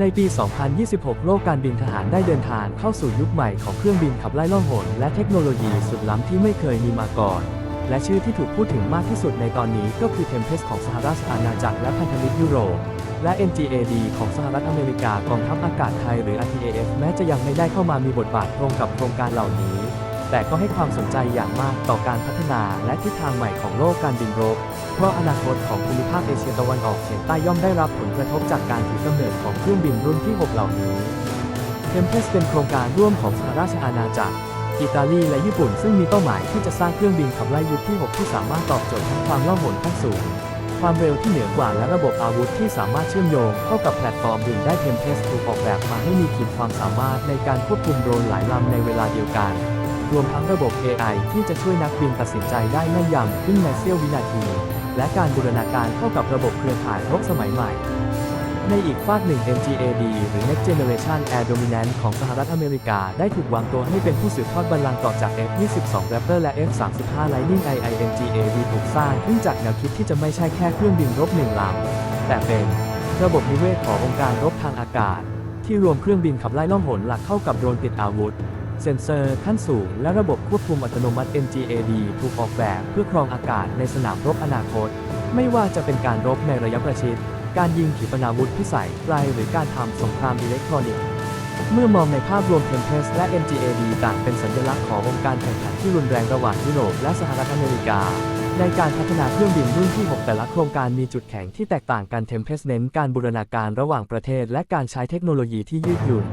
ในปี 2026 โลกการบินทหารได้เดินทางเข้าสู่ยุคใหม่ของเครื่องบินขับไล่ล่องหนและเทคโนโลยีสุดล้ำที่ไม่เคยมีมาก่อน และชื่อที่ถูกพูดถึงมากที่สุดในตอนนี้ก็คือ Tempest ของสหราชอาณาจักรและพันธมิตรยุโรป และ NGAD ของสหรัฐอเมริกากองทัพอากาศไทยหรือ RTAF แม้จะยังไม่ได้เข้ามามีบทบาทตรงกับโครงการเหล่านี้ แต่ก็ให้ความสนใจอย่างมากต่อการพัฒนาและทิศทางใหม่ของโลกการบินรบ เพราะอนาคตของภูมิภาคเอเชียตะวันออกเฉียงใต้ย่อมได้รับผลกระทบจากการถือกำเนิดของเครื่องบินรุ่นที่ 6 เหล่านี้เทมเพสเป็นโครงการร่วมของสหราชอาณาจักร อิตาลีและญี่ปุ่นซึ่งมีเป้าหมายที่จะสร้างเครื่องบินขับไล่ยุคที่ 6 ที่สามารถตอบโจทย์ทั้งความล่องหนขั้นสูง ความเร็วที่เหนือกว่าและระบบอาวุธที่สามารถเชื่อมโยงเข้ากับแพลตฟอร์มบินได้เทมเพสถูกออกแบบมาให้มีขีดความสามารถในการควบคุมโดรนหลายลำในเวลาเดียวกัน รวมทั้งระบบ AI ที่จะช่วยนักบินตัดสินใจได้แม่นยำขึ้นในเสี้ยววินาที และการบูรณาการเข้ากับระบบเครือข่ายรบสมัยใหม่ ในอีกฝากหนึ่ง NGAD หรือ Next Generation Air Dominance ของสหรัฐอเมริกา ได้ถูกวางตัวให้เป็นผู้สืบทอดบัลลังก์ต่อจาก F-22 Raptor และ F-35 Lightning II NGAD ถูกสร้างขึ้นจากแนวคิดที่จะไม่ใช่แค่เครื่องบินรบหนึ่งลำแต่เป็นระบบนิเวศขององค์การรบทางอากาศ ที่รวมเครื่องบินขับไล่ล่องหนหลักเข้ากับโดรนติดอาวุธ เซ็นเซอร์ขั้นสูง และระบบควบคุมอัตโนมัติ NGAD ถูกออกแบบเพื่อครองอากาศในสนามรบอนาคต ไม่ว่าจะเป็นการรบในระยะประชิด การยิงขีปนาวุธพิสัยไกลหรือการทำสงครามอิเล็กทรอนิกส์ เมื่อมองในภาพรวม Tempest และ NGAD ต่างเป็นสัญลักษณ์ของวงการแข่งขันที่รุนแรงระหว่างยุโรปและสหรัฐอเมริกาในการพัฒนาเครื่องบินรุ่นที่ 6 แต่ละโครงการมีจุดแข็งที่แตกต่างกัน Tempest เน้นการบูรณาการระหว่างประเทศ และการใช้เทคโนโลยีที่ยืดหยุ่น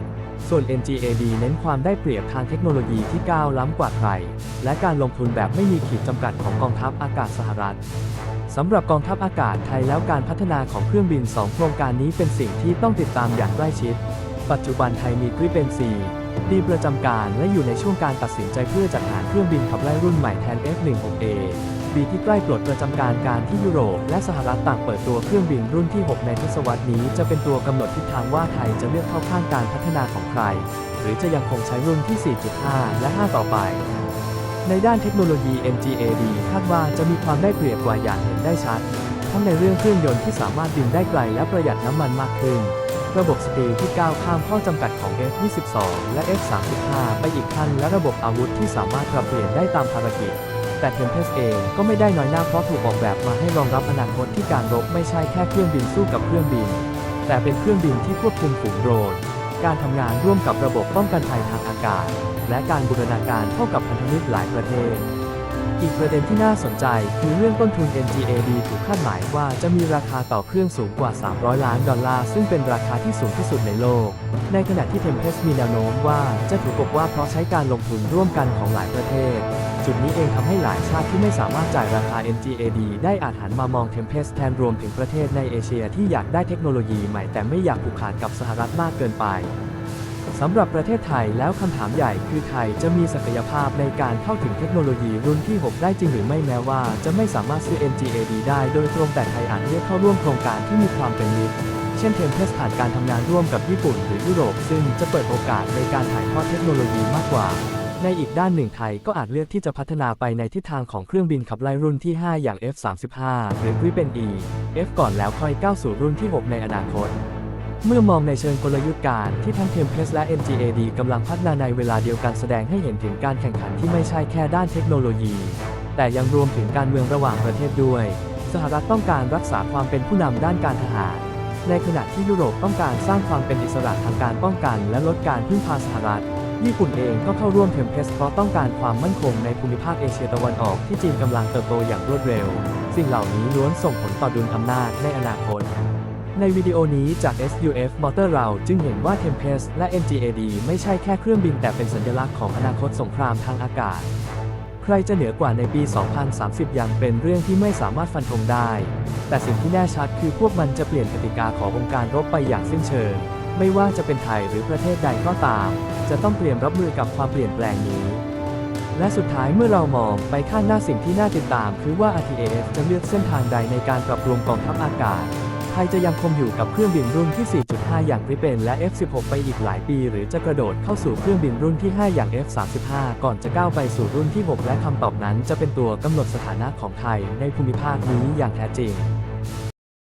ส่วน NGAD เน้นความได้เปรียบทางเทคโนโลยีที่ก้าวล้ำกว่าใคร และการลงทุนแบบไม่มีขีดจำกัดของกองทัพอากาศสหรัฐสำหรับกองทัพอากาศไทยแล้วการพัฒนาของเครื่องบิน 2 โครงการนี้เป็นสิ่งที่ต้องติดตามอย่างใกล้ชิด ปัจจุบันไทยมีกริปเป็น4ดีประจำการและอยู่ในช่วงการตัดสินใจเพื่อจัดหาเครื่องบินขับไล่รุ่นใหม่แทน F16A บีที่ใกล้ปลดประจำการการที่ยุโรปและสหรัฐต่างเปิดตัวเครื่องบินรุ่นที่ 6 ในทศวรรษนี้จะเป็นตัวกำหนดทิศทางว่าไทยจะเลือกเข้าข้างการพัฒนาของใคร หรือจะยังคงใช้รุ่นที่ 4.5 และ 5 ต่อไป ในด้านเทคโนโลยี NGAD คาดว่าจะมีความได้เปรียบกว่าอย่างเห็นได้ชัด ทั้งในเรื่องเครื่องยนต์ที่สามารถบินได้ไกลและประหยัดน้ำมันมากขึ้นระบบสตีลที่ก้าวข้ามข้อจำกัดของ F22 และ F35 ไปอีกขั้นและระบบอาวุธที่สามารถปรับเปลี่ยนได้ตามภารกิจ แต่ Tempest เองก็ไม่ได้น้อยหน้าเพราะถูกออกแบบมาให้รองรับอนาคตที่การรบไม่ใช่แค่เครื่องบินสู้กับเครื่องบิน แต่เป็นเครื่องบินที่ควบคุมฝูงโดรนการทำงานร่วมกับระบบป้องกันภัยทางอากาศ และการบูรณาการเข้ากับพันธมิตรหลายประเทศ อีกประเด็นที่น่าสนใจคือเรื่องต้นทุน NGAD ถูกคาดหมายว่าจะมีราคาต่อเครื่องสูงกว่า 300 ล้านดอลลาร์ ซึ่งเป็นราคาที่สูงที่สุดในโลก ในขณะที่ Tempest มีแนวโน้มว่าจะถูกกบว่าเพราะใช้การลงทุนร่วมกันของหลายประเทศ จุดนี้เองทำให้หลายชาติที่ไม่สามารถจ่ายราคา NGAD ได้อาจหันมามอง Tempest แทนรวมถึงประเทศในเอเชียที่อยากได้เทคโนโลยีใหม่แต่ไม่อยากผูกขาดกับสหรัฐมากเกินไปสำหรับประเทศไทยแล้วคำถามใหญ่คือไทยจะมีศักยภาพในการเข้าถึงเทคโนโลยีรุ่นที่ 6 ได้จริงหรือไม่แม้ว่า จะไม่สามารถซื้อ NGAD ได้โดยตรงแต่ไทยอาจเลือกเข้าร่วมโครงการที่มีความเป็นมิตรเช่นเทมเพสผ่านการทำงานร่วมกับญี่ปุ่นหรือยุโรป ซึ่งจะเปิดโอกาสในการถ่ายทอดเทคโนโลยีมากกว่า ในอีกด้านหนึ่งไทยก็อาจเลือกที่จะพัฒนาไปในทิศทางของเครื่องบินขับไล่รุ่นที่ 5 อย่าง F35 หรือ Gripen E F ก่อนแล้วค่อยก้าวสู่รุ่นที่ 6 ในอนาคต เมื่อมองในเชิงกลยุทธ์การที่ทั้ง Tempest และ NGAD กำลังพัฒนาในเวลาเดียวกันแสดงให้เห็นถึงการแข่งขันที่ไม่ใช่แค่ด้านเทคโนโลยี แต่ยังรวมถึงการเมืองระหว่างประเทศด้วย สหรัฐต้องการรักษาความเป็นผู้นำด้านการทหารในขณะที่ยุโรปต้องการสร้างความเป็นอิสระทางการป้องกัน และลดการพึ่งพาสหรัฐ ญี่ปุ่นเองก็เข้าร่วม Tempest เพราะต้องการความมั่นคงในภูมิภาคเอเชียตะวันออกที่จีนกำลังเติบโตอย่างรวดเร็ว สิ่งเหล่านี้ล้วนส่งผลต่อดุลอำนาจในอนาคต ในวิดีโอนี้จาก SUF Motor เราจึงเห็นว่า Tempest และ NGAD ไม่ใช่แค่เครื่องบินแต่เป็นสัญลักษณ์ของอนาคตสงครามทางอากาศ ใครจะเหนือกว่าในปี 2030 ยังเป็นเรื่องที่ไม่สามารถฟันธงได้ แต่สิ่งที่แน่ชัดคือพวกมันจะเปลี่ยนกติกาของวงการรบไปอย่างสิ้นเชิง ไม่ว่าจะเป็นไทยหรือประเทศใดก็ตาม จะต้องเตรียมรับมือกับความเปลี่ยนแปลงนี้ และสุดท้ายเมื่อเรามองไปข้างหน้าสิ่งที่น่าติดตาม คือว่า RTAF จะเลือกเส้นทางใดในการปรับปรุงกองทัพอากาศไทยจะยังคงอยู่กับเครื่องบินรุ่นที่ 4.5 อย่าง Gripen และ F16 ไปอีกหลายปี หรือจะกระโดดเข้าสู่เครื่องบินรุ่นที่ 5 อย่าง F35 ก่อนจะก้าวไปสู่รุ่นที่ 6 และคำตอบนั้นจะเป็นตัวกำหนดสถานะของไทยในภูมิภาคนี้อย่างแท้จริง